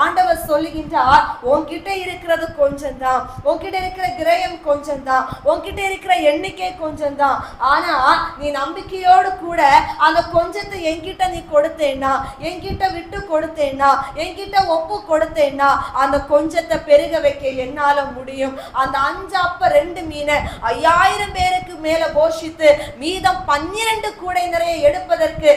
ஆண்டவர் சொல்லுகின்றார் உன்கிட்ட இருக்கிறது கொஞ்சம் தான் உன்கிட்ட இருக்கிற கிரயம் கொஞ்சம் தான் உன்கிட்ட இருக்கிற எண்ணிக்கை கொஞ்சம் தான் ஆனா நீ நம்பிக்கையோடு கூட அந்த கொஞ்சத்தை என்கிட்ட நீ கொடுத்தேன்னா என்கிட்ட விட்டு கொடுத்தேன்னா என்கிட்ட ஒப்பு கொடுத்தேன்னா அந்த கொஞ்சத்தை பெருக வைக்க என்னால முடியும். அந்த அஞ்சு அப்ப ரெண்டு மீனை ஐயாயிரம் பேருக்கு மேல போஷித்து மீதம் பன்னிரண்டு கூடை நிறைய எடுப்பதற்கு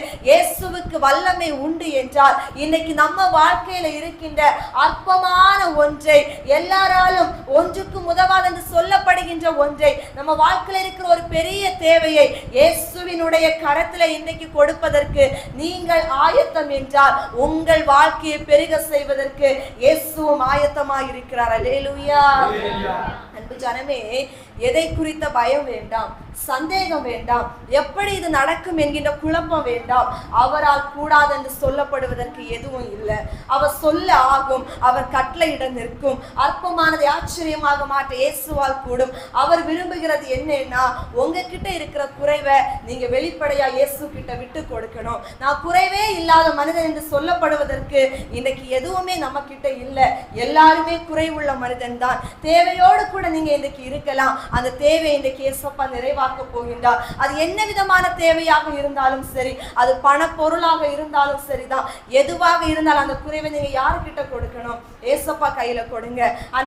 இயேசுவுக்கு உண்டு என்றால் இன்னைக்கு நம்ம வாழ்க்கையில இருக்கின்ற அற்பமான ஒன்றை எல்லாராலும் ஒன்றுக்கு உதவாது என்று சொல்லப்படுகின்ற ஒன்றை நம்ம வாழ்க்கையில இருக்கிற ஒரு பெரிய தேவையை இயேசுவினுடைய கரத்துல இன்னைக்கு கொடுப்பதற்கு நீங்கள் ஆயத்தம் என்றால் உங்கள் வாழ்க்கையை பெருக செய்வதற்கு இயேசுவும் ஆயத்தமாக இருக்கிறார் அல்லேலூயா. அன்பு ஜனமே எதை குறித்த பயம் வேண்டாம் சந்தேகம் வேண்டாம் எப்படி இது நடக்கும் என்கின்ற குழப்பம் வேண்டாம். அவரால் கூடாது என்று சொல்லப்படுவதற்கு எதுவும் இல்லை. அவர் சொல்ல ஆகும் அவர் கட்டளையிட நிற்கும். அற்பமானதை ஆச்சரியமாக மாற்ற இயேசுவால் கூடும். அவர் விரும்புகிறது என்னன்னா உங்ககிட்ட இருக்கிற குறைவை நீங்க வெளிப்படையா இயேசு கிட்ட விட்டு கொடுக்கணும். நான் குறைவே இல்லாத மனிதன் என்று சொல்லப்படுவதற்கு இன்னைக்கு எதுவுமே நம்ம கிட்ட இல்லை. எல்லாருமே குறைவுள்ள மனிதன் தான். தேவையோடு கூட நீங்க இன்னைக்கு இருக்கலாம். அந்த தேவை இன்றைக்கு இயேசப்பா நிறைவாக்க போகின்றார். அது என்ன விதமான தேவையாக இருந்தாலும் சரி அது பண பொருளாக இருந்தாலும் சரிதான். எது எதுவாக இருந்தாலும் அந்த குறைவை நீங்க யாருக்கிட்ட கொடுக்கணும்? ஏசப்பா கையில கொடுங்க.